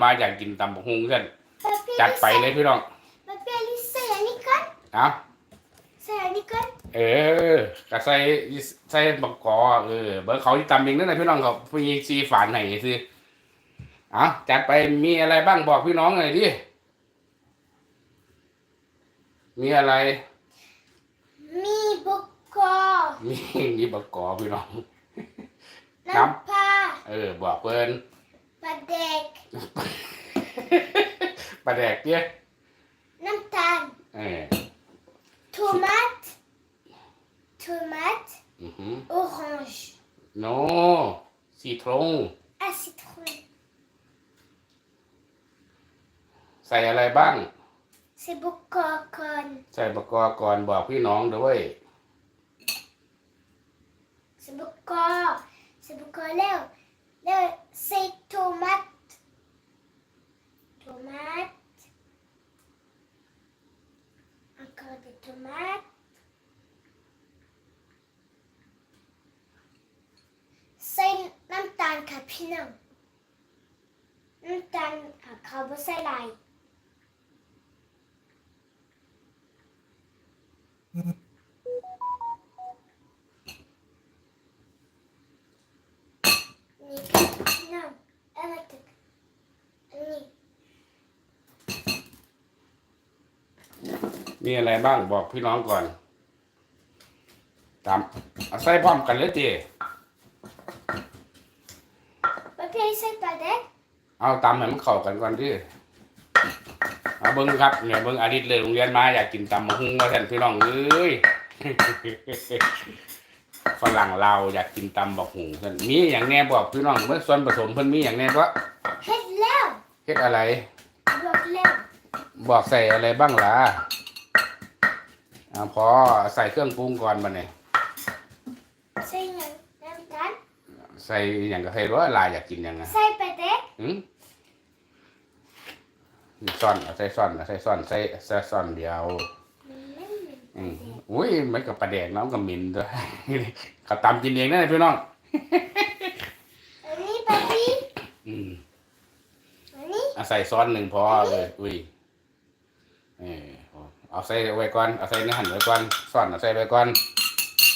มาอยากกินตำบักฮุงเส้น Papé, จัดไปเลยพี่น้อง Papé, allez, c'est la Nicole เอา C'est la Nicole เออกระใส่ใส่บักกอเออเบอร์เขาที่ตำเองนั่นนะพี่น้องเขาพี่ซีฝานไหนสิเอาจัดไปมีอะไรบ้างบอกพี่น้องหน่อยดิมีอะไร Mi Boko มีมีบักกอพี่น้อง Cắm. Nampa เออบอกเพิ่น Padek ปลาแดกเนี่ย Namtan เออ Tomate Tomate อือหือ Orange โนสีทรง Ah, citron ใส่อะไรบ้าง C'est Boko con ใส่บักกอก่อนบอกพี่น้องด้วย C'est Boko C'est Boko Léo Léo C'est tomate Tomate Encore des tomates C'est Namtan Capino Namtan Carbosalai Non, avec นี่มีอะไรบ้างบอกพี่น้องก่อนตามเอาใส่พร้อมกันเลยจี Papier, c'est pas d'être เอาตำให้มันเข้ากันก่อนดิเอาเบิ้งครับเนี่ยเบิ้งอาทิตย์เลยโรงเรียนมาอยากกินตำมะฮุงมาแทนพี่น้องเอ้ย ฝรั่งเราวอยากกินตำบักหุงเพิ่นมีอย่างแน่บอกพี่น้องเมื่อส่วนผสมเพิ่นมีอย่างแน่ก็ Hed Léo เฮ็ดอะไร Bloc Léo บอกใส่อะไรบ้างล่ะอ่าพอใส่เครื่องปรุงก่อนมาเนี่ย C'est une Namtan ใส่อย่างก็ใส่ว่าลายอยากกินอย่างไง C'est pas d'être หืมซ่อนเอาใส่ซ่อนเอาใส่ซ่อนใส่ใส่ซ่อนเดียว อืมอุ้ยมันกับปลาแดกน้ำกับมินด้วยเขาตำกินเองนะพี่น้อง Ni papi อืม Ni เอาใส่ซ้อนหนึ่งพอเลย อุ้ยเออเอาใส่ไว้ก่อน เอาใส่ในหั่นไว้ก่อนซ่อนเอาใส่ไว้ก่อน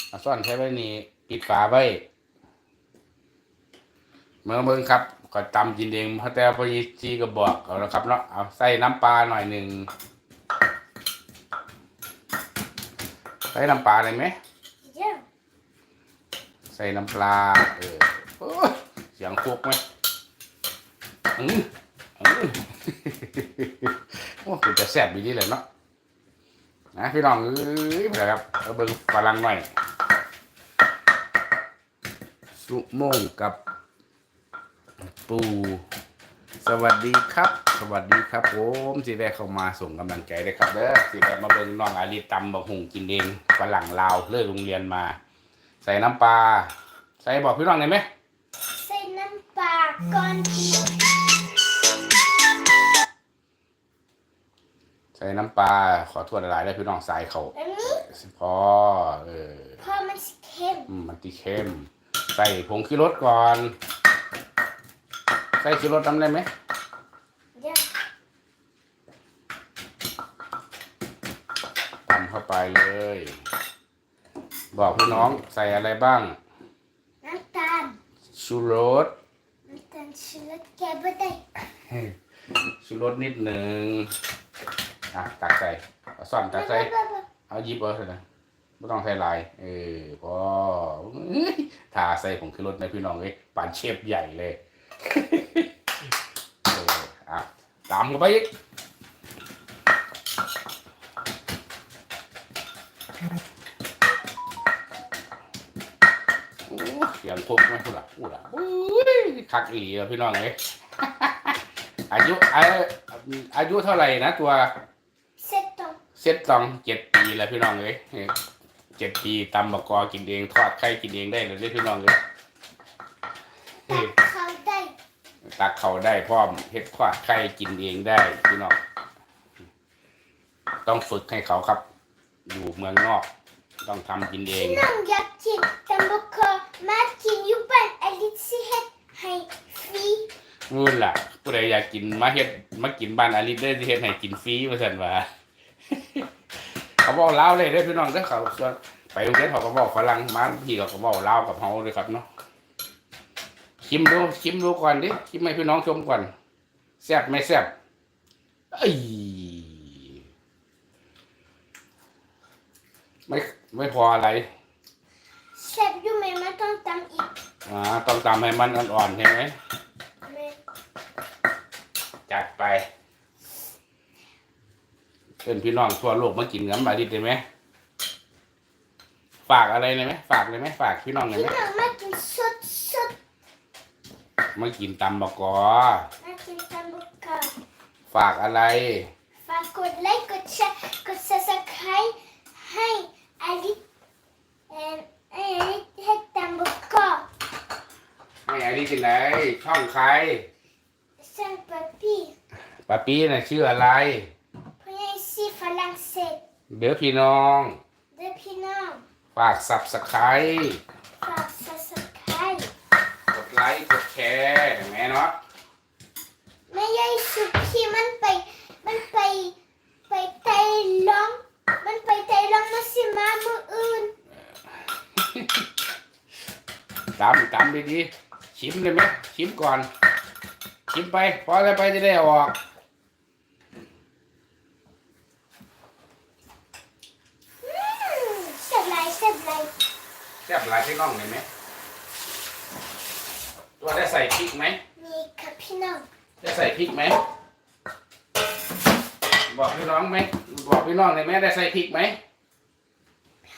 เอาซ่อนใส่ไว้นี่ปิดฝาไว้เมื่อเมื่อครับก็ตำกินเองเพราะแต่พอจีก็บอกเอาละครับเนาะเอาใส่น้ำปลาหน่อยหนึ่ง ใส่น้ำปลาเลยไหม Bien ใส่น้ำปลา เออโอ้ยเสียงคุกไหมอืออือโอ้คุณจะแซ่บดีนี่เลยเนาะ นะพี่น้องเอ้ยไปครับเอาเบิ่งฝรั่งหน่อย สุโมงกับ ปู สวัสดีครับส วัสดีครับผมสิแวะเข้ามาส่งกำลังใจเลยครับเด้อสิแวะมาเบิ่งน้องอาลีตำบะหุงกินเองฝรั่งลาวเลิกโรงเรียนมา ใส่น้ำปลาใส่บอกพี่น้องได้ไหม C'est Nampa con ใส่น้ำปลาขอโทษหลายๆได้พี่น้องใส่เขา Ni พอเออ Pommes Crème อืมมันตีเข้ม ใส่ผงขี้รสก่อน ใส่ขี้รสทำได้ไหม Bien ตำเข้า ไปเลย บอกพี่น้องใส่อะไรบ้าง Namtan ชูรส Namtan Charlotte Cabotet ชูรสนิดหนึ่งอะตักใส่เอาซ่อนตักใส่เอาหยิบเอาเถอะนะไม่ต้องใส่ลาย เออพออื้อทาใส่ผงคือรสในพี่น้องเลยปานเชฟใหญ่เลยเอออะตามกันไปอีก โอ้เสียงพกไหมพูดละพูดละอุ้ยคักอีหลีแล้วพี่น้องเลยอายุอาอายุเท่าไหร่นะตัว7 ans เซตสองเจ็ดปีแล้วพี่น้องเลยเจ็ดปีตำบกกอกินเองทอดไข่กินเองได้เลยเด้อพี่น้องเลย Tak Krauday ตักเขาได้พร้อมเฮ็ดทอดไข่กินเองได้พี่น้องต้องฝึกให้เขาครับ อยู่เมืองนอก ต้องทำกินเอง Nang Yapkin Tamboko Matkin Yupan Alitsihet Hai Fi นู่นล่ะ ผู้ใดอยากกินมาเฮ็ดมากินบ้านอาลิสเด้อสิเฮ็ดให้กินฟรีว่าซั่นว่า เขาบอกลาวเลยเด้อพี่น้องเด้อเขาไปโรงเรียนเขาก็บอกฝรั่งมาพี่เขาก็บอกลาวกับเฮาเลยครับเนาะชิมดูชิมดูก่อนดิชิมให้พี่น้องชมก่อนแซ่บไม่แซ่บเอ้ย ไม่ไม่พออะไรเชฟยูไหมมันต้องตำอีกอ่าต้องตำให้มันอ่อนๆใช่ไหมแม่จัดไปเพื่อนพี่น้องทั่วโลกมากินกันมาดิได้ไหมฝากอะไรเลยไหมฝากเลยไหมฝากพี่น้องเลยพี่ไหมน้องมากินสดสดมากินตำบกอมากินตำบุกกาฝากอะไร ฝากกดไลค์กดแชร์กด subscribe ให้อลิเอ่อให้ อลิให้ตำบุกกาไม่อันนี้กินไหนช่องใครสันปะปี้ป้าปี้น่ะชื่ออะไรพยายซีฝรั่งเศสเด้อพี่น้องเด้อพี่น้องฝากสับสไครฝาก subscribe กดไลค์กดแชร์เห็นไหมเนาะไม่ใช่สุกี้มันไปมันไปไปไตลอง มันไปไตลองมาสิมามืออื่นตำตำดีๆชิมเลยไหมชิมก่อน ชิมไปพอแล้วไปจะได้เอาออกอืมเสียบไรเสียบไรแซ่บหลายพี่น้องเลยไหมตัวได้ใส่พริกไหมนี่ค่ะพี่น้อง ได้ใส่พริกไหม บอกพี่น้องไหม บอกพี่น้องเลยไหมได้ใส่พริกไหม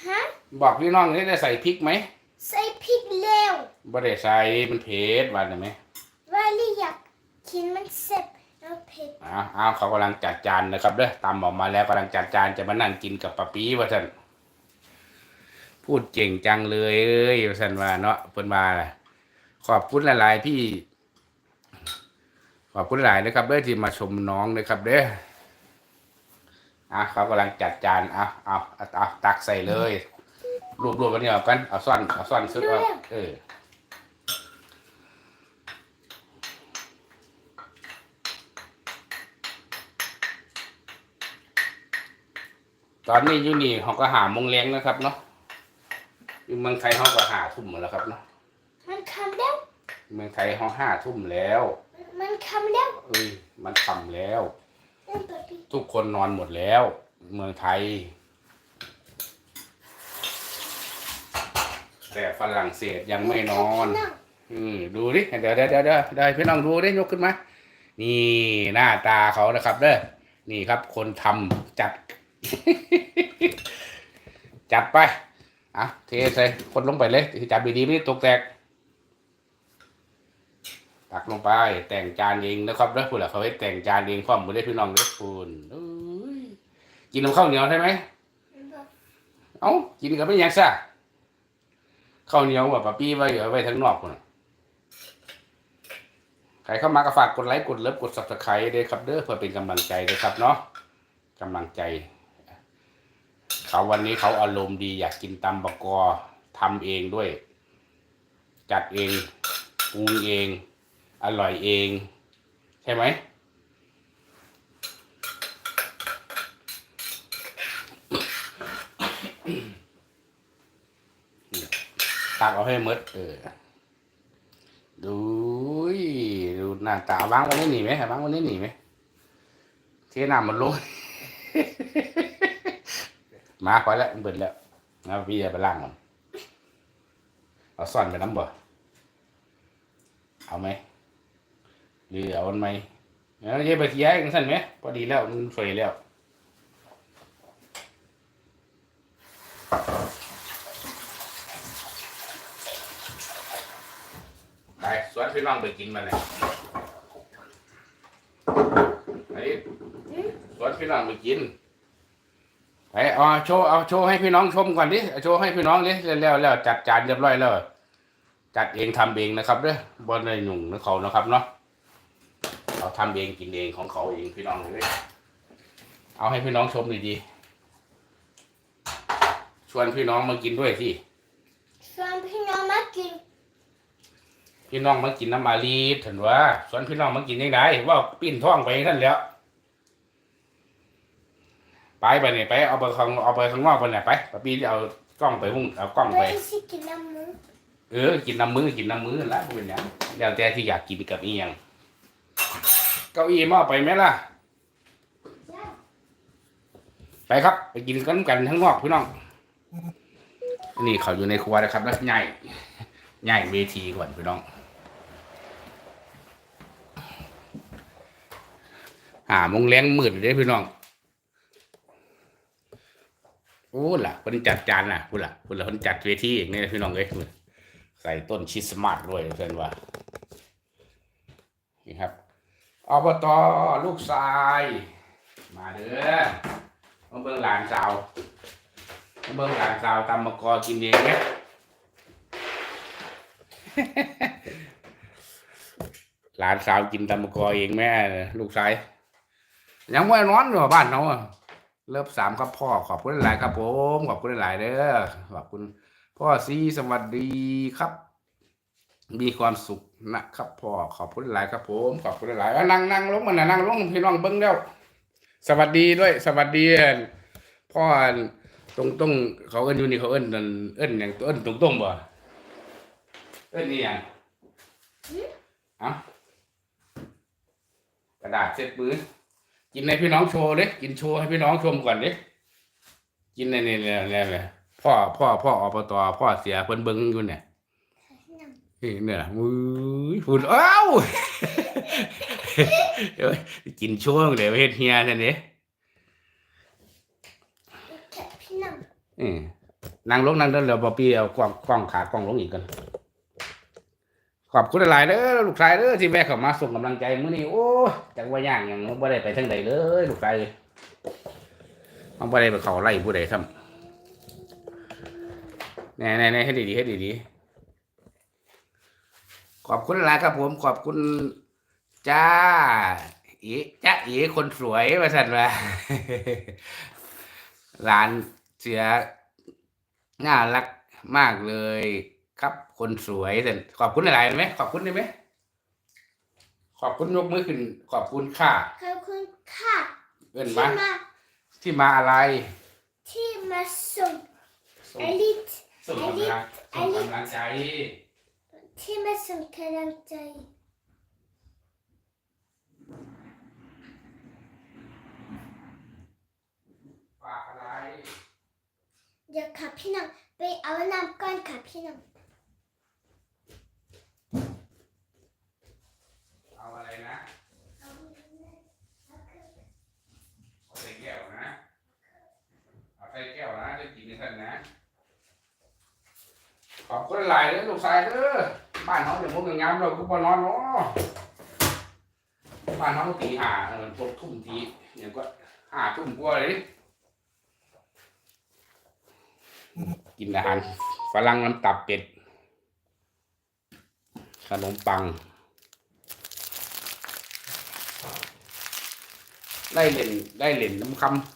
ฮะบอกพี่น้องเลยได้ใส่พริกไหมใส่พริกเร็วบ่ได้ใส่มันเผ็ดหวานไหมว่าลี่อยากกินมันเส็บแล้วเผ็ดอ้าวอ้าวเขากำลังจัดจานนะครับเด้อตามออกมาแล้วกำลังจัดจานจะมานั่งกินกับปะปีว่าท่านพูดเก่งจังเลยเอ้ยว่าท่านว่าเนาะเพิ่นมาล่ะขอบคุณหลายๆพี่ขอบคุณหลายนะครับเด้อที่มาชมน้องนะครับเด้อ อะเขากำลังจัดจานเอาเอาเอาเอาตักใส่เลยรวบรวมกันนี่เอากันเอาซ่อนเอาซ่อนซุดเอาเออตอนนี้อยูนี่เขาก็หาโมงแรงนะครับเนาะอยู่เมืองไทยเขาก็หาทุ่มหมดแล้วครับเนาะมันคำแล้วเมืองไทยเขาห้าทุ่มแล้ว มันคำแล้วเอ้ยมันค่ำแล้วนั่นปะพี่ ทุกคนนอนหมดแล้ว เมืองไทย แต่ฝรั่งเศสยังไม่นอนพี่งอืมดูดิเดี๋ยวเดี๋ยวเดี๋ยวเดี๋ยวเดี๋ยวให้พี่น้องดูดิยกขึ้นมานี่หน้าตาเขานะครับเด้อนี่ครับ คนทำจัด จัดไปอะเทใส่คนลงไปเลยจับดีๆไม่ได้ตกแตก ตักลงไป แต่งจานเองนะครับเด้อคุณล่ะเขาให้แต่งจานเองพร้อมหมดเลยพี่น้องเด้อคุณเอ้ยกินน้ำข้าวเหนียวใช่ไหมเอ้ากินกับเป็นหยังซะข้าวเหนียวแบบปะปี้ไว้เอาไว้ทั้งนอกคนน่ะใครเข้ามาก็ฝากกดไลค์กดเลิฟกด subscribe ด้วยครับเด้อเพื่อเป็นกำลังใจด้วยครับเนาะกำลังใจ เขาวันนี้เขาอารมณ์ดีอยากกินตำบกกอทำเองด้วย จัดเองปรุงเอง อร่อยเอง ใช่ไหมตักเอาให้หมดเออดูยดูหน้าตาวางวันนี้หนีไหมวางวันนี้หนีไหมเทน้ำมันลงมาพอแล้วมันเบิดแล้วนะพี่จะไปล้างก่อนเอาซ่อนไปน้ำบ่เอาไหม หรือเอามันไหมเอาเยอะไปทีย้ายกันสั้นไหมพอดีแล้วมันสวยแล้วไปสวนพี่น้องไปกินมาเลยไปสวนพี่น้องไปกินไปเอาโชว์เอาโชว์ให้พี่น้องชมก่อนดิโชว์ให้พี่น้องดิแล้วแล้วจัดจานเรียบร้อยแล้วจัดเองทำเองนะครับเด้อบนในหนุ่งนะเขานะครับเนาะ เขาทำเองกินเองของเขาเองพี่น้องเลยเอาให้พี่น้องชมดีๆชวนพี่น้องมากินด้วยสิชวนพี่น้องมากิน พี่น้องมากินน้ำมาลีถึงว่าส่วนพี่น้องมากินยังไงว่าปิ้นท้องไปนั่นแหล้วไปไปเนี่ยไปเอาไปข้างเอาไปข้างนอกไปเนี่ยไปปะปีเอากล้องไปหุ้งเอากล้องโดไปยสิกินน้ำมูกเออกินน้ำมือกินน้ำมือละเป็นอย่างแล้วแต่ที่อยากกินกับอีหยัง เก้าอี้มาเอาไปไหมล่ะ ไปครับ ไปกินกันกันทั้งนอกพี่น้อง นี่เขาอยู่ในครัวนะครับ แล้วใหญ่ใหญ่เวทีก่อนพี่น้องหาโมงแรงหมื่นเลยพี่น้อง โอ้ล่ะคนจัดจานน่ะพูดล่ะพูดล่ะคนจัดเวทีอย่างนี้พี่น้องเอ้ยใส่ต้นคริสต์มาสด้วยเพื่อนว่านี่ครับ อบตลูกชาย มาเด้อมาเบิ่งหลานสาวมาเบิ่งหลานสาวตำมะกอกินเองเนี่ยหลานสาวกินตำมะกอเองแม่ ลูกชายยังไม่นอนอยู่บ้านเขาะเลิฟสามครับพ่อขอบคุณหลายครับผมขอบคุณหลายเด้อขอบคุณ พ่อซีสวัสดีครับ มีความสุข นะครับพ่อขอบคุณหลายครับผมขอบคุณหลายอะนั่งนั่งลงมาน่ะนั่งลงพี่น้องเบิ้งแล้วสวัสดีด้วย สวัสดีพ่อตรงตรงเขาเอิ้นอยู่นี่เขาเอิ้นนั่นเอิ้นอย่างเอิ้นตรงตรงบ่เอิ้นนี่อย่างเอ้ากระดาษเช็ดมือกินให้พี่น้องโชว์เด้กินโชว์ให้พี่น้องชมก่อนเด้กินในนี่เนี่ยเนี่ยพ่อพ่อพ่ออบตพ่อเสียเพิ่นเบิ้งอยู่เนี่ยนี่ เนี่ยมือฝุ่นอ้าวเดี๋ยวกินช่วงเดี๋ยวเฮ็ดเฮียนั่นนี่แค่พี่น้องอืมนั่งลงนั่งเดินเดี๋ยวบอปี้เอากล้องกล้องขากล้องลงอีกกันขอบคุณหลายเด้อลูกชายเด้อที่แม่เข้ามาส่งกำลังใจมื้อนี้โอ้จังว่าย่างหยังบ่ได้ไปทางใดเลยลูกชายเลยมันบ่ได้ไปเขาไล่ผู้ใดซ้ำแน่ๆๆให้ดีๆให้ดีๆ ขอบคุณหลายครับผม ขอบคุณจ้าอีจ้าอีคนสวยมาสั่นว่าหลานเสียน่ารักมากเลย ครับคนสวยแต่ขอบคุณหลายๆไหมขอบคุณได้ไหมขอบคุณยกมือขึ้น ขอบคุณค่ะขอบคุณค่ะเอิ้นที่มามาที่มาอะไร ที่มาส่งส่งอลิทส่งกำลังส่งกำลังใจที่มาส่งกำลังใจ ฝากอะไร เดี๋ยวค่ะพี่น้องไปเอาน้ำก่อนค่ะพี่น้องเอาอะไรนะเอาเอาใส่แก้วนะ เอาใส่แก้วนะจะกินในท่านนะ ขอบคุณหลายเลยลูกชายเด้อ บ้านเขาเดี๋ยวพวกงามเราก็บ่นอนเนาะบ้านเขาตีห้าเออตกทุ่มทีอย่างก็ห้าทุ่มกว่าเลยกินอาหารฝรั่งน้ำตับเป็ด ขนมปัง ได้เหรียญได้เหรียญน้ำคำ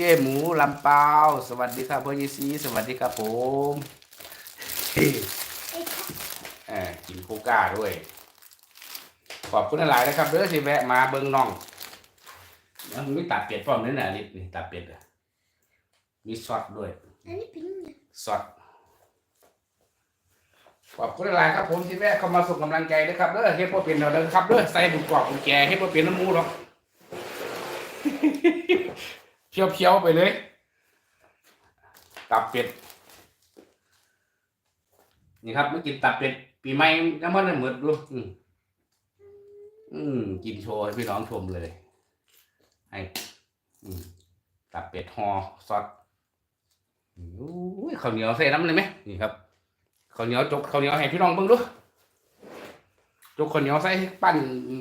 จ้หมูลำเปาสวัสดีครับพ่อยีซีสวัสดีครับผมไอ้ค่ะเออกินโคก้าด้วย ขอบคุณหลายนะครับเด้อที่แวะมาเบิ้งน้องแล้วมีตับเป็ดพร้อมนี่นะลิปนี่ตับเป็ดอะมีซอสด้วยอันนี้เป็นยังไงซอสขอบคุณหลายครับผมที่แวะเข้ามาส่งกำลังใจนะครับเด้อเฮ็ดบ่เป็นเด้อเด้อครับเด้อใส่บุกกรอกบุกแกเฮ็ดบ่เป็นน้ำหมูหรอก เพียวๆไปเลยตับเป็ด นี่ครับไม่กินตับเป็ด ปีใหม่น้ำมันเหมือนดูอืมอืมกินโชว์ให้พี่น้องชมเลยให้อืมตับเป็ดห่อซอสอุ้ยข้าวเหนียวใส่น้ำเลยไหมนี่ครับข้าวเหนียวจกข้าวเหนียวให้พี่น้องเบิ่งดูจกข้าวเหนียวใส่ปั้น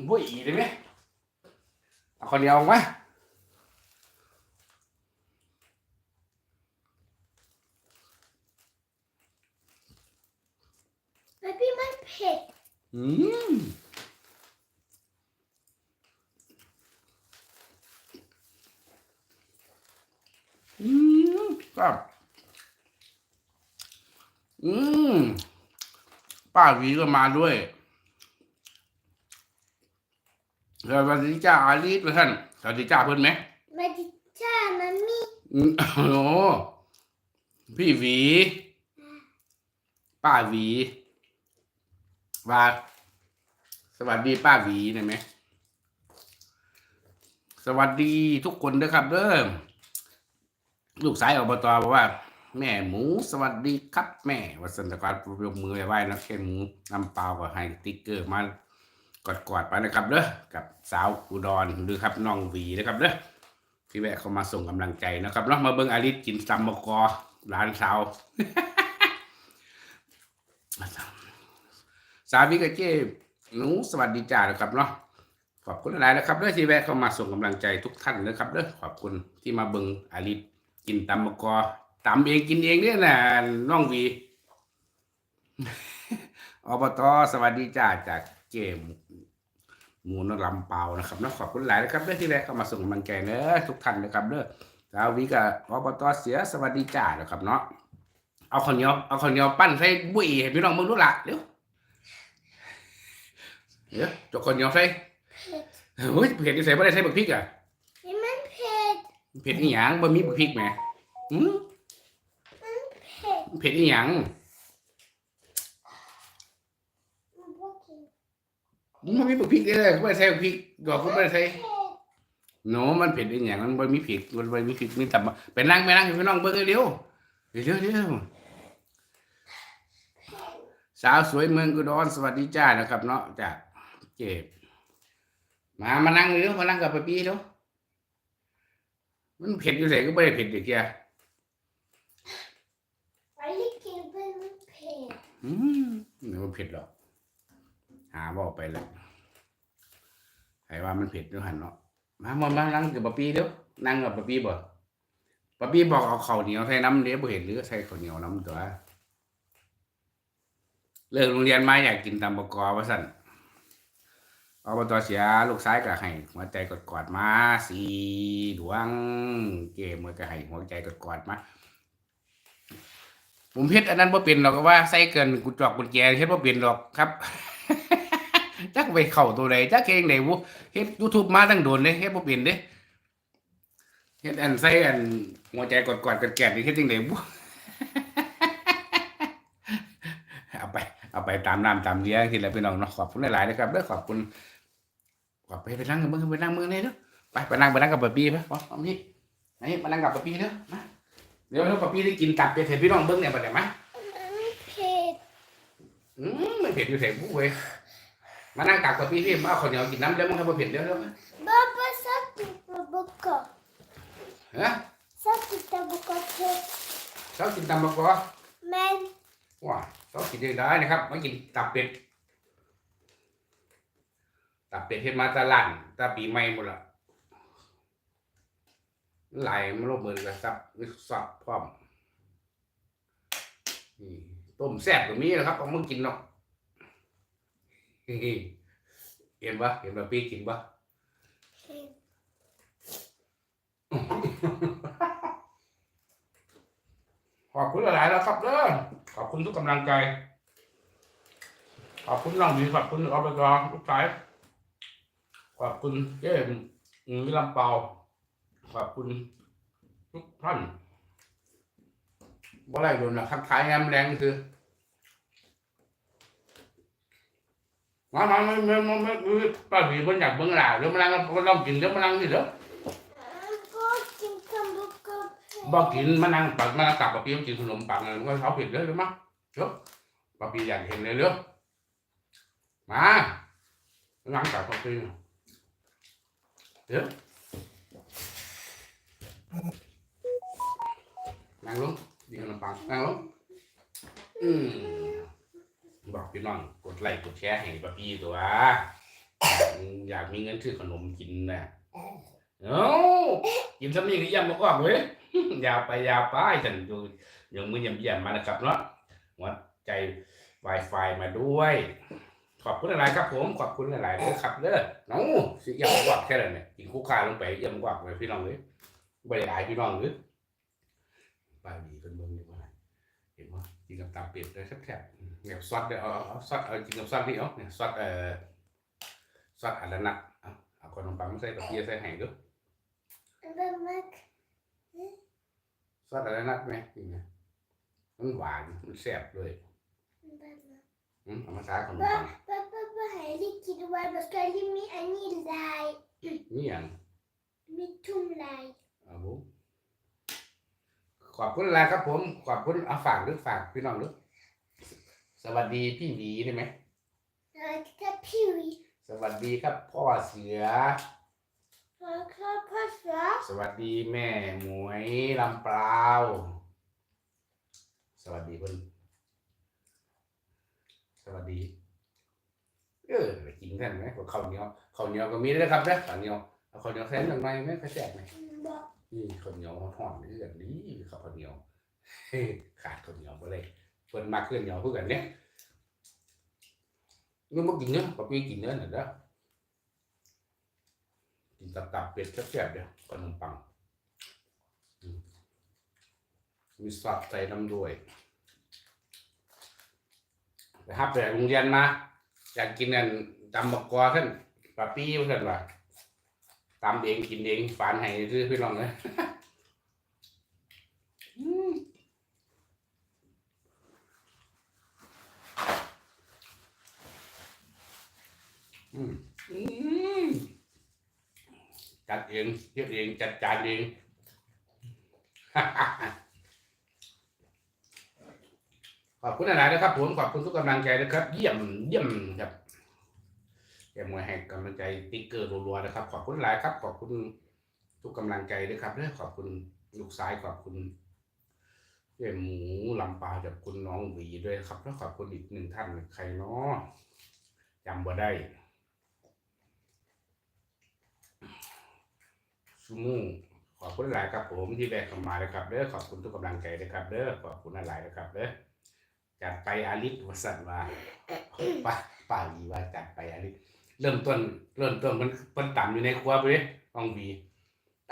บุ้ยได้ไหมเอาข้าวเหนียวออกมา เบบี้มันเผ็ด อืมอืมครับอืมป้าหวีก็มาด้วยสวัสดีจ้าอาลีทุกท่านสวัสดีจ้าเพื่อนไหมมาดิจ้ามามีอืมโอ้โหพี่หวี ป้าหวี ว่าสวัสดีป้าหวีหน่อยไหม สวัสดีทุกคนด้วยครับเด้อลูกสายอบตบอกว่า แม่หมูสวัสดีครับ แม่วัสันตกรยกมือไหว้นะแค่หมูน้ำเปล่ากับไฮติ๊กเกอร์มากอดๆไปนะครับเด้อกับสาวอุดรหรือครับน้องวีนะครับเด้อที่แวะเข้ามาส่งกำลังใจนะครับเนาะมาเบิ่งอาริสกินซัมมกอหลานสาว สาวิกบเจหนูสวัสดีจ้านะครับเนาะขอบคุณหลายนะครับเด้อที่แวะเข้ามาส่งกำลังใจทุกท่านนะครับเด้อขอบคุณที่มาเบิงอาริสกินตำมะกอตำเองกินเองเนี่ยนะน้องวีอบตสวัสดีจ้าจากเกมหมูนลำเปานะครับนะขอบคุณหลายนะครับเด้อที่แวะเข้ามาส่งกำลังใจเด้อทุกท่านนะครับเด้อสาวิกับอบตเสียสวัสดีจ้านะครับเนาะเอาข้าวเหนียวเอาข้าวเหนียวปั้นใส่บุ้ยให้พี่น้องมึงดูละเดี๋ยว เดี๋ยวจกข้าวเหนียวใส่เผ็ดเฮ้ยเผ็ดที่ใส่ไม่ได้ใส่บักพริกอะนี่มันเผ็ดเผ็ดอีหยังบ่มีบักพริกแหมหืมเผ็ดเผ็ดอีหยังมันบ่กินมันมีบักพริกเด้อเขาไม่ได้ใส่บักพริกดอกเขาไม่ได้ใส่ เผ็ดโนมันเผ็ดอีหยังมันบ่มีพริกมันบ่มีพริกมีแต่ไปนั่งไปนั่งให้พี่น้องเบิ่งเร็วเร็วเร็วสาวสวยเมืองอุดรสวัสดีจ้านะครับเนาะจาก เจ็บ มามานั่งเร็วมานั่งกับป้าปี้เร็วมันเผ็ดอยู่ไหนก็ไม่ได้เผ็ดอีกแกไอ้ที่กินเป็นมันเผ็ดอืมไม่ว่าเผ็ดหรอกหาบอกไปแล้วใครว่ามันเผ็ดด้วยหันเนาะมามามานั่งกับปะปี้เดี๋ยวนั่งกับปะปี้บ่ปะปี้บอกเอาข้าวเหนียวใส่น้ำเดี๋ยวบ่เห็นหรือใส่ข้าวเหนียวน้ำตัวเลิกโรงเรียนมาอยากกินตำบกอว่าสั่น อบตเสียลูกซ้ายก็ให้หัวใจกดกอดๆมาสีดวง เกมมันก็ให้หัวใจกดกอดๆมาผมเฮ็ดอันนั้นบ่เป็นหรอกว่าใส่เกินกุญจอกกุญแจเฮ็ดบ่เป็นหรอกครับจักไปเข้าตัวใดจักเองไหนวุเฮ็ด YouTube มาตั้งโดนเด้เฮ็ดบ่เป็นเด้เฮ็ดอันใส่อันหัวใจกดๆกันแกนนี่เฮ็ดจังได๋วุเอาไป เอาไปตามน้ำตามเลี้ยงที่แล้วพี่น้องเนาะขอบคุณหลายๆนะครับเด้อขอบคุณ ขอบไปไปนั่งกับมึงไปนั่งมึงเลยเด้อไปไปนั่งไปนั่งกับปะปี้ไปบ่เอานี่ไหนมานั่งกับปะปี้เด้อมาเดี๋ยวเดี๋ยวปะปี้ได้กินตับเป็ดให้พี่น้องเบิ่งเนี่ยบัดนี้มามันเผ็ดอืมมันเผ็ดอยู่เสร็จปุ๊บเว้ยมานั่งตักกับพี่พี่มาเอาข้าวเหนียวกินน้ำแล้วมันทำมาเผ็ดเดี๋ยวเดี๋ยวมาบ้าบ้าสักกินตะบุกะฮะสักกินตะบุกะเผ็ดเช้ากินตำบักกอแมนว้าเช้ากินได้นะครับมากินตับเป็ด ตับเป็ดเฮ็ดมาตะลั่นตะปีใหม่หมดละไหลมาลบมือกับซับนี่ซับพร้อมนี่ต้มแซ่บตรงนี้นะครับเอามากินเนาะเห็นปะเห็นปะปีกินปะขอบคุณหลายๆแล้วครับเด้อขอบคุณทุกกำลังใจ ขอบคุณน้องมีขอบคุณอบตทุกสาย ขอบคุณเจ้หนูลำเปาขอบคุณทุกท่านบ่าไรโดนนะทักทายงามแรงคือมามาไม่ไม่ไม่ไม่ไม่ป้าหวีเพิ่นอยากเบิ่งหลาเดี๋ยวมานั่งก็ต้องกินเดี๋ยวมานั่งนี่เด้อบ้ากินตะบุกเผ็ดบอกกินมานั่งปักมานั่งตักปะปีกินขนมปังมันก็เขาผิดเลยหรือมั้งเดี๋ยวปะปีอยากเห็นเลยเร็วมานั่งตักปะปี ดี๋ยวนั่งลงกินขนมปังนั่งลงอืมบอกพี่น้องกดไลค์กดแชร์ให้ปะปีตัว อยากมีเงินซื้อขนมกินนะเอ้ากินซ้ำนี่ก็ย่ำมากอกเว้ยยาวไปยาวไปฉันดูยังมือยังเยี่ยมมานะครับเนาะหัวใจ Wi-Fi มาด้วย ขอบคุณหลายครับผม ขอบคุณหลายๆเลยครับเด้อน้องสิเยี่ยมกว่าแค่นั้นเนี่ยกินคู่คาลงไปเยี่ยมกว่าเลยพี่น้องเลยบริอายพี่น้องหรือปลาดีเป็นเมืองอยู่ว่าเห็นว่ากินกับตับเป็ดเลยแซ่บๆแบบซอสเดี๋ยวเอาซอสเอากินกับซอสนี่เอาเนี่ยซอสเอ่อซอสอะไรนะเอาเอาขนมปังมาใส่กับเพียใส่ให้งด้วยแบบมักซอสอะไรนะไหมนี่นะมันหวานมันแซ่บด้วย เอามาทาขนมป้าปังป้าป้าป้าให้ลิกินวันแล้วก็ลิมีอันนี้ลายนี่อย่างมีทุ่มลายเอาบุขอบคุณอะไรครับผม ขอบคุณเอาฝากด้วยฝากพี่น้องด้วยสวัสดีพี่หวีได้ไหมแล้วก็พี่วิสวัสดีครับพ่อเสือแล้วก็พ่อเสือ สวัสดีแม่หมวยลำปลาวสวัสดีเพิ่นส วัสดี เออกินกันไหมข้าวเหนียวข้าวเหนียวก็มีด้วยครับนะข้าวเหนียวเอาข้าวเหนียวแทนหน่อยไหมกระแจกไหมนี่ข้าวเหนียวห่อนนี่แบบนี้ข้าวเหนียวขาดข้าวเหนียวไปเลยเพิ่นมาเคลื่อนเหนียวเพื่อกันเนี่ยนี่มากินเนื้อปะปีกินเนื้อหน่อยเด้อกินตับตับเป็ดแซ่บๆเดี๋ยวขนมปังมีสับใส่น้ำด้วย ไปฮับแต่โรงเรียนมาอยากกินนั่นตำบักกอท่านปะปี้เพื่อนว่าตำเองกินเองฝานให้ซื้อพี่น้องเลยอืมอืมจัดเองเทียบเองจัดจานเอง ขอบคุณหลายๆนะครับ ผมขอบคุณทุกกำลังใจนะครับ เยี่ยมเยี่ยมครับแกมวยให้กำลังใจติ๊กเกอร์รัวๆนะครับ ขอบคุณหลายครับ ขอบคุณทุกกำลังใจด้วยครับและขอบคุณลูกซ้ายขอบคุณเพื่อนหมูลำปาจากคุณน้องหวีด้วยครับแล้วขอบคุณอีกหนึ่งท่านใครเนาะจำบ่ได้ซูมูขอบคุณหลายครับผมที่แบกเข้ามาเลยครับเด้อขอบคุณทุกกำลังใจนะครับเด้อขอบคุณหลายนะครับเด้อ จัดไปอาลิศวสันว่าป้าป้าอีว่าจัดไปอาลิศเริ่มต้น เริ่มต้นมันมันต่ำอยู่ในครัวไปเลยต้องบี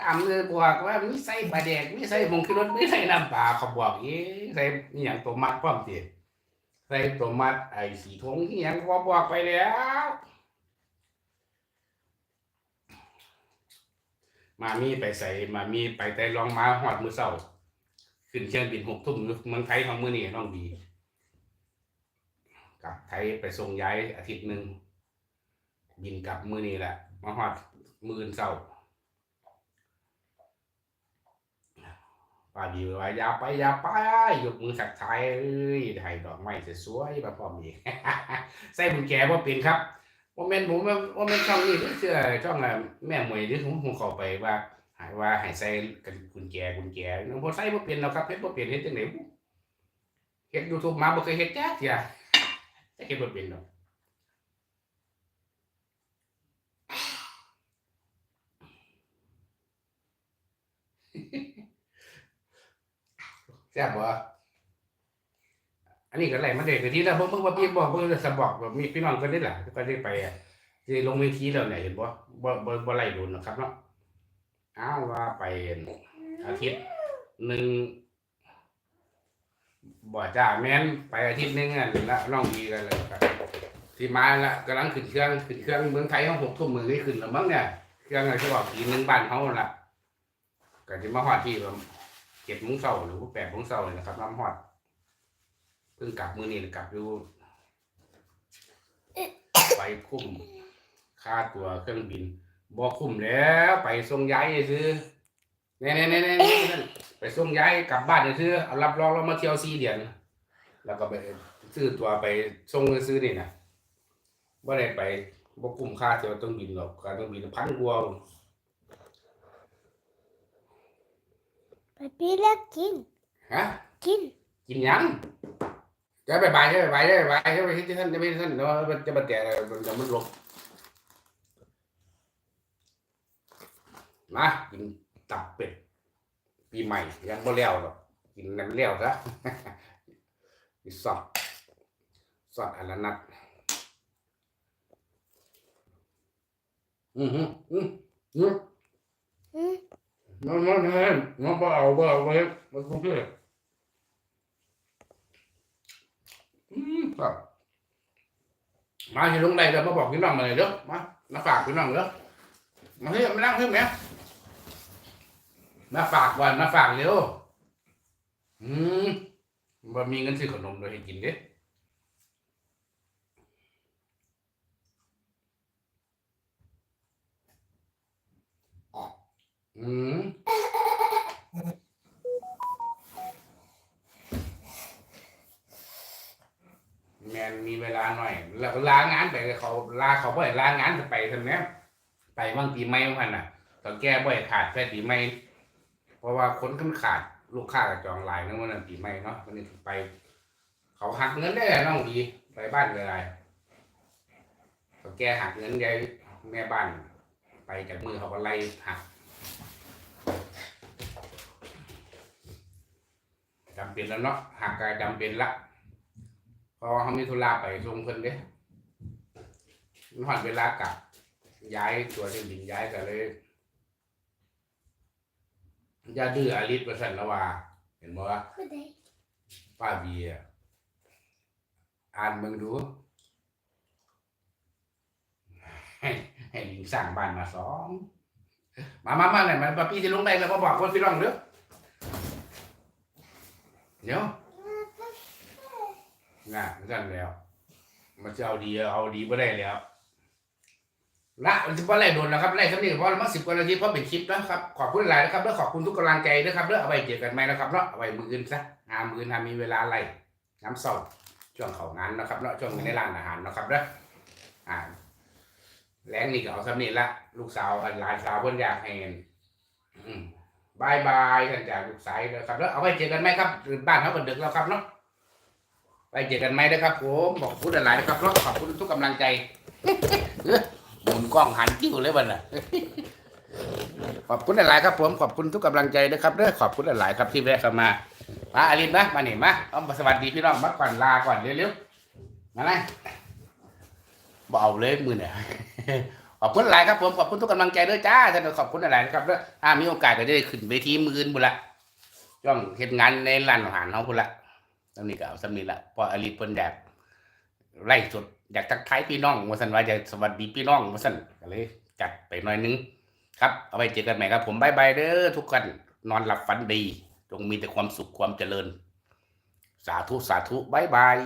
ต่ำเลยบอกว่ามีใส่ปลาแดกมีใส่ผงชูรสมีใส่น้ำปลาเขาบอกเอ๊ะใส่นี่อย่างตัวมัดพร้อมตีใส่ตัวมัดไอ้สีทงนี่อย่างพอบอกไปแล้วมามีไปใส่มามีไปแต่ลองมาหอดมือเศร้า ขึ้นเครื่องบินหกทุ่มอยู่เมืองไทยของมือนี่น้องบี กลับไทยไปส่งย้ายอาทิตย์หนึ่งบินกลับมือนี่แหละ มาหอดมืออนเศร้าป้าดีว่าอย่าไปอย่าไปยกมือสักทายเอ้ไทยดอกไม้สวยๆมาพร้อมอีกใส่บุญแก่ว่าเป็นครับว่าแม่นผมว่าแม่นช่องนี้เชื่อช่องแม่หมวยที่ผมผมเข้าไปว่าหายว่าให้ใส่กันกุญแจกุญแจน้องพอใส่บ่เป็นแล้วครับเฮ็ดบ่เป็นเฮ็ดจังได๋เฮ็ด YouTube มาบ่เคยเฮ็ดจักเที่ย จะเก็บบ่เป็นหรอกแซ่บบ่อันนี้ก็ไหลมาเด็กทีแล้วเพิ่งเพิ่งมาพี่บอกเพิ่งจะสบอกแบบมีพี่น้องก็ได้หล่ะก็ได้ไปอะที่ลงเวทีแล้วเนี่ยเห็นบ่บ่บ่บ่ไหลโดนหรอกครับเนาะอ้าวว่าไปอาทิตย์หนึ่ง บ่จ้าแม่นไปอาทิตย์หนึงอะแล้วน้องดีกันเลยครับที่มาละกำลังขึ้นเครื่องขึ้นเครื่องเมืองไทยเขาหกทุ่มมือได้ขึ้นแล้วมั้งเนี่ยเครื่องอะไรฉบับทีหนึงบ้านเขาละก็จะมาหอดที่แบบเจ็ดโมงเช้าหรือว่าแปดโมงเช้าเลยนะครับน้ำหอดเพิ่งกลับมือนี่กลับอยู่ ไปคุ้มค่าตัวเครื่องบินบอคุ้มแล้ว ไปส่งย้ายซื้อ เน่เน่เน่เน่ไปส่งย้ายกลับบ้านซื้อเอารับรองเรามาเที่ยวซีเดือนแล้วก็ไปซื้อตัวไปส่งเงินซื้อนี่นะบ่ได้ไปบ่คุ้มค่าเที่ยวต้องบินหรอกการต้องบินพันกว่าไปพี่เลิกกินฮะกินกินยังจะไปบายจะไปบายจะไปบายจะไปที่ท่านจะไปที่ท่านเนาะจะมาแตะมันจะมันลบมากิน ตับเป็ดปีใหม่ยังบ่แล้วหรอกกินน้ำแล้วซะมีซอสซอสอันละนัดอือหืออืออืออืมมันมันมันมันบ่เอาบ่เอาไว้มันคงคือครับมาที่ลงใดเดี๋ยวมาบอกพี่น้องมาเลยเด้อมามาฝากพี่น้องเด้อมาเฮ้ยมานั่งเฮ้ยแม่ มาฝากก่อนมาฝากเร็วอืมบ่มีเงินซื้อขนมเลยให้กินเด้อืมแมนมีเวลาหน่อยแล้วลางานไปเขาลาเขาบ่อยลางานจะไปทำเนี้ยไปบางปีไม่พันน่ะตอนแก้บ่อยขาดแค่ปีไม่ เพราะว่าคนขึ้นขาดลูกค้ากับจองหลายนั่นวันนั้นปีไม่เนาะวันนี้ไป เขาหักเงินได้แหละน้องดีไปบ้านเลยไรตอนแกหักเงินยายแม่บ้าน ไปจากมือเขาก็ไล่หักจำเป็นแล้วเนาะหักก็จำเป็นละเพราะเขามีธุระไปส่งเพิ่นเด้มันหอนเวลากลับย้ายตัวเส้นดินย้ายกันเลย อย่าดื้ออลิศประสันละว่าเห็นบ่ว่าผู้ใดป้าเบียร์อ่านมึงดู ให้ให้ลิงสร้างบ้านมาสอง มามามาไหนอยมันป้าพี่จะลงได้แล้วมาบอกคนพี่น้องเด้อเดี๋ยวง่ายเหมือนกันแล้ว มันจะเอาดีเอาดีไม่ได้แล้ว ละมันจะว่าไล่โดนแล้วครับไล่ครับนี่เพราะมันสิบกว่านาทีเพราะเป็นคลิปนะครับขอบคุณหลายนะครับแล้วขอบคุณทุกกำลังใจด้วยครับแล้วเอาไว้เจอกันใหม่นะครับเนาะเอาไว้มืออื่นซะงานมืออื่นมีเวลาอะไล่น้ำเศร้าช่วงเขางานนะครับเนาะช่วงในร้านอาหารนะครับเนาะอ่าแรงนี่ก็เอาสำเนีละลูกสาวหลานสาวเพิ่นอยากให้บายบายกันจากลูกสายนะครับแล้วเอาไว้เจอกันไหมครับบ้านเขาก็ดึกแล้วครับเนาะไปเจอกันไหมนะครับผมบอกพูดอะไรนะครับแล้วขอบคุณทุกกำลังใจ หมุนกล้องหันกิ้วเลยวันน่ะ ขอบคุณหลายๆครับผมขอบคุณทุกกำลังใจนะครับเด้อขอบคุณหลายๆครับที่แวะเข้ามามาอารินนะมาหนิมาเอามาสวัสดีพี่น้องมาก่อนลาก่อนเร็วๆมาเลยบเอาเลยมือเนี่ยขอบคุณหลายครับผมขอบคุณทุกกำลังใจด้วยจ้าท่านขอบคุณหลายนะครับเด้อถ้ามีโอกาสก็ได้ขึ้นเวทีมืออื่นบุละช่วงเฮ็ดงานในร้านอาหารเขาบุละสำนีก็เอาสำนีละพออลิตเพิ่นอยากไล่สด อยากทักทายพี่น้องมาสันว่าอยากสวัสดีพี่น้องมาสันก็เลยจัดไปหน่อยนึง ครับ เอาไว้เจอกันใหม่ครับ ผมบายบายเด้อทุกคนนอนหลับฝันดี จงมีแต่ความสุขความเจริญ สาธุสาธุบายบาย